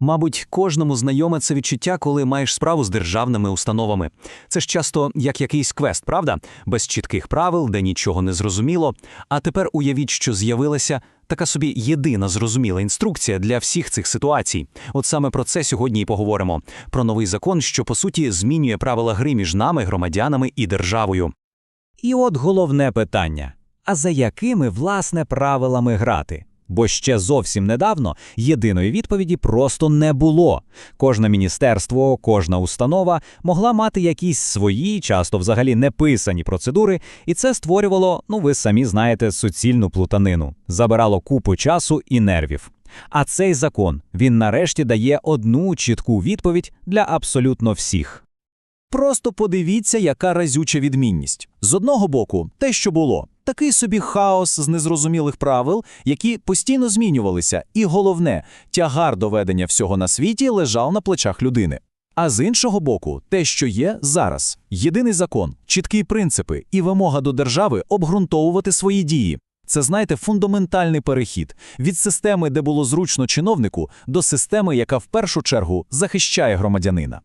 Мабуть, кожному знайоме це відчуття, коли маєш справу з державними установами. Це ж часто як якийсь квест, правда? Без чітких правил, де нічого не зрозуміло. А тепер уявіть, що з'явилася така собі єдина зрозуміла інструкція для всіх цих ситуацій. От саме про це сьогодні і поговоримо: про новий закон, що по суті змінює правила гри між нами, громадянами і державою. І от головне питання: а за якими власне правилами грати? Бо ще зовсім недавно єдиної відповіді просто не було. Кожне міністерство, кожна установа могла мати якісь свої, часто взагалі неписані процедури, і це створювало, ну ви самі знаєте, суцільну плутанину, забирало купу часу і нервів. А цей закон він нарешті дає одну чітку відповідь для абсолютно всіх. Просто подивіться, яка разюча відмінність. З одного боку, те, що було, такий собі хаос з незрозумілих правил, які постійно змінювалися, і головне, тягар доведення всього на світі лежав на плечах людини. А з іншого боку, те, що є зараз, єдиний закон, чіткі принципи і вимога до держави обґрунтовувати свої дії. Це, знаєте, фундаментальний перехід від системи, де було зручно чиновнику, до системи, яка в першу чергу захищає громадянина.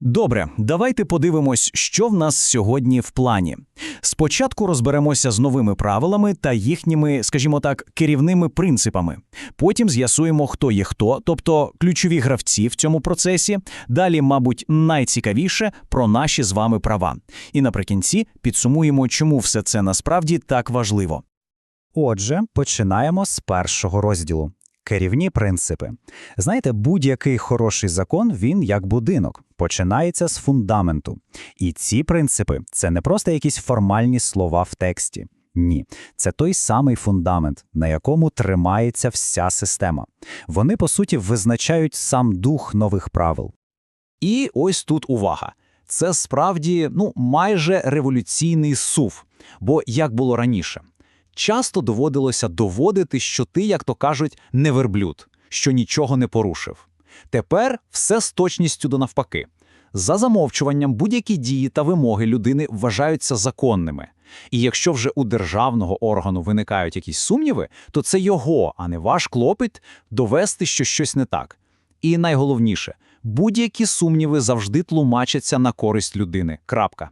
Добре, давайте подивимось, що в нас сьогодні в плані. Спочатку розберемося з новими правилами та їхніми, скажімо так, керівними принципами. Потім з'ясуємо, хто є хто, тобто ключові гравці в цьому процесі. Далі, мабуть, найцікавіше про наші з вами права. І наприкінці підсумуємо, чому все це насправді так важливо. Отже, починаємо з першого розділу. Керівні принципи. Знаєте, будь-який хороший закон, він як будинок, починається з фундаменту. І ці принципи це не просто якісь формальні слова в тексті. Ні, це той самий фундамент, на якому тримається вся система. Вони, по суті, визначають сам дух нових правил. І ось тут увага. Це справді ну, майже революційний сув. Бо як було раніше, часто доводилося доводити, що ти, як то кажуть, не верблюд, що нічого не порушив. Тепер все з точністю до навпаки. За замовчуванням будь-які дії та вимоги людини вважаються законними. І якщо вже у державного органу виникають якісь сумніви, то це його, а не ваш клопіт, довести, що щось не так. І найголовніше, будь-які сумніви завжди тлумачаться на користь людини. Крапка.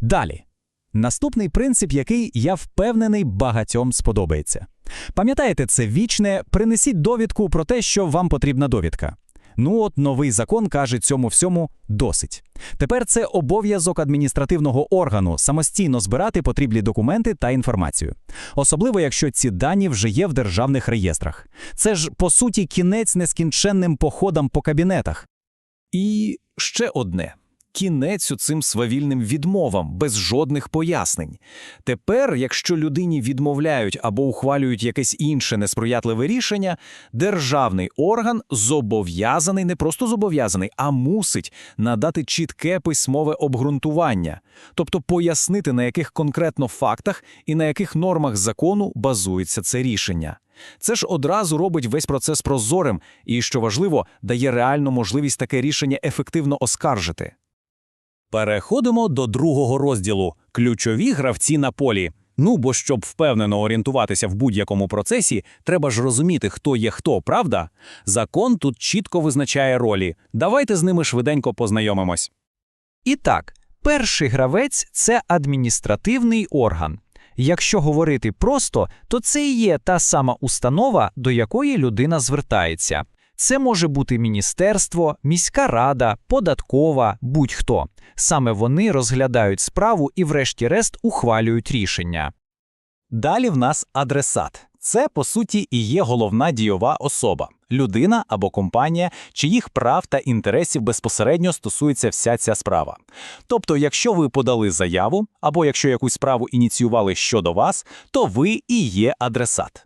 Далі. Наступний принцип, який я впевнений багатьом сподобається. Пам'ятаєте, це вічне принесіть довідку про те, що вам потрібна довідка. Ну от новий закон каже цьому всьому досить. Тепер це обов'язок адміністративного органу самостійно збирати потрібні документи та інформацію. Особливо, якщо ці дані вже є в державних реєстрах. Це ж по суті кінець нескінченним походам по кабінетах. І ще одне. Кінець у цим свавільним відмовам, без жодних пояснень. Тепер, якщо людині відмовляють або ухвалюють якесь інше несприятливе рішення, державний орган зобов'язаний, не просто зобов'язаний, а мусить надати чітке письмове обґрунтування, тобто пояснити, на яких конкретно фактах і на яких нормах закону базується це рішення. Це ж одразу робить весь процес прозорим і, що важливо, дає реальну можливість таке рішення ефективно оскаржити. Переходимо до другого розділу ключові гравці на полі. Ну бо щоб впевнено орієнтуватися в будь-якому процесі, треба ж розуміти, хто є хто, правда? Закон тут чітко визначає ролі. Давайте з ними швиденько познайомимось. І так, перший гравець це адміністративний орган. Якщо говорити просто, то це і є та сама установа, до якої людина звертається. Це може бути міністерство, міська рада, податкова, будь-хто. Саме вони розглядають справу і, врешті-решт, ухвалюють рішення. Далі в нас адресат. Це, по суті, і є головна дійова особа людина або компанія, чиїх прав та інтересів безпосередньо стосується вся ця справа. Тобто, якщо ви подали заяву, або якщо якусь справу ініціювали щодо вас, то ви і є адресат.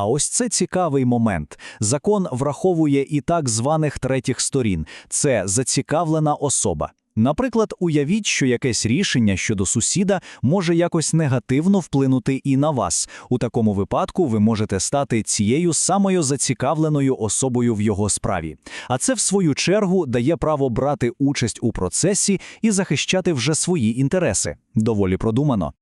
А ось це цікавий момент. Закон враховує і так званих третіх сторін це зацікавлена особа. Наприклад, уявіть, що якесь рішення щодо сусіда може якось негативно вплинути і на вас. У такому випадку ви можете стати цією самою зацікавленою особою в його справі. А це, в свою чергу, дає право брати участь у процесі і захищати вже свої інтереси. Доволі продумано.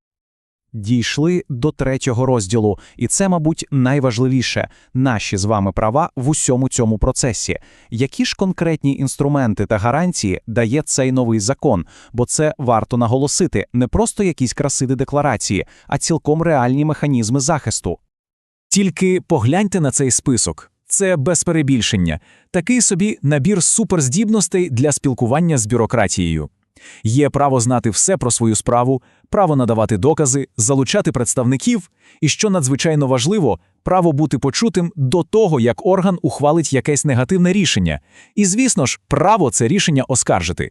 Дійшли до третього розділу, і це, мабуть, найважливіше наші з вами права в усьому цьому процесі. Які ж конкретні інструменти та гарантії дає цей новий закон? Бо це варто наголосити не просто якісь красиві декларації, а цілком реальні механізми захисту. Тільки погляньте на цей список. Це без перебільшення. Такий собі набір суперздібностей для спілкування з бюрократією. Є право знати все про свою справу, право надавати докази, залучати представників і, що надзвичайно важливо, право бути почутим до того, як орган ухвалить якесь негативне рішення. І, звісно ж, право це рішення оскаржити.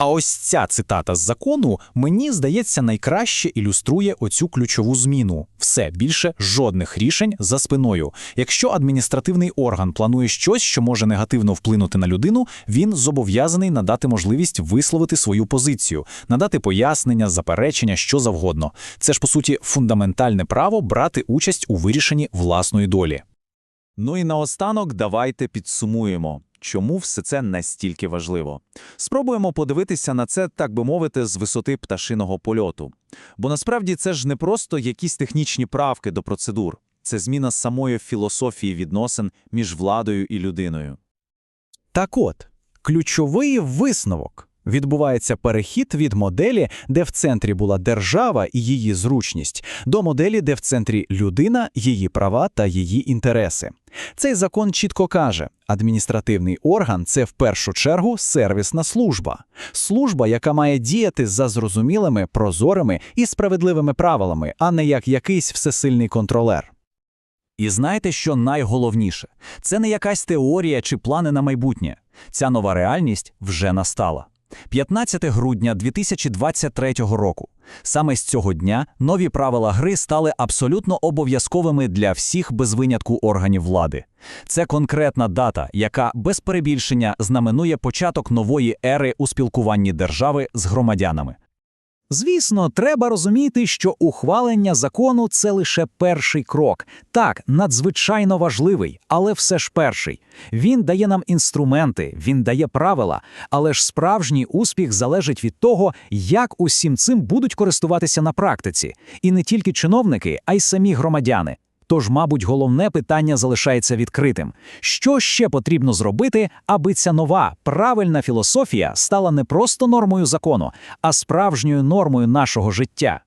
А ось ця цитата з закону, мені здається, найкраще ілюструє оцю ключову зміну. Все більше жодних рішень за спиною. Якщо адміністративний орган планує щось, що може негативно вплинути на людину, він зобов'язаний надати можливість висловити свою позицію, надати пояснення, заперечення, що завгодно. Це ж по суті фундаментальне право брати участь у вирішенні власної долі. Ну і наостанок давайте підсумуємо, чому все це настільки важливо. Спробуємо подивитися на це, так би мовити, з висоти пташиного польоту. Бо насправді це ж не просто якісь технічні правки до процедур, це зміна самої філософії відносин між владою і людиною. Так от, ключовий висновок. Відбувається перехід від моделі, де в центрі була держава і її зручність, до моделі, де в центрі людина, її права та її інтереси. Цей закон чітко каже: адміністративний орган це в першу чергу сервісна служба, служба, яка має діяти за зрозумілими, прозорими і справедливими правилами, а не як якийсь всесильний контролер. І знаєте, що найголовніше? Це не якась теорія чи плани на майбутнє. Ця нова реальність вже настала. 15 грудня 2023 року. Саме з цього дня нові правила гри стали абсолютно обов'язковими для всіх без винятку органів влади. Це конкретна дата, яка без перебільшення знаменує початок нової ери у спілкуванні держави з громадянами. Звісно, треба розуміти, що ухвалення закону це лише перший крок. Так, надзвичайно важливий, але все ж перший. Він дає нам інструменти, він дає правила, але ж справжній успіх залежить від того, як усім цим будуть користуватися на практиці. І не тільки чиновники, а й самі громадяни. Тож, мабуть, головне питання залишається відкритим: що ще потрібно зробити, аби ця нова правильна філософія стала не просто нормою закону, а справжньою нормою нашого життя?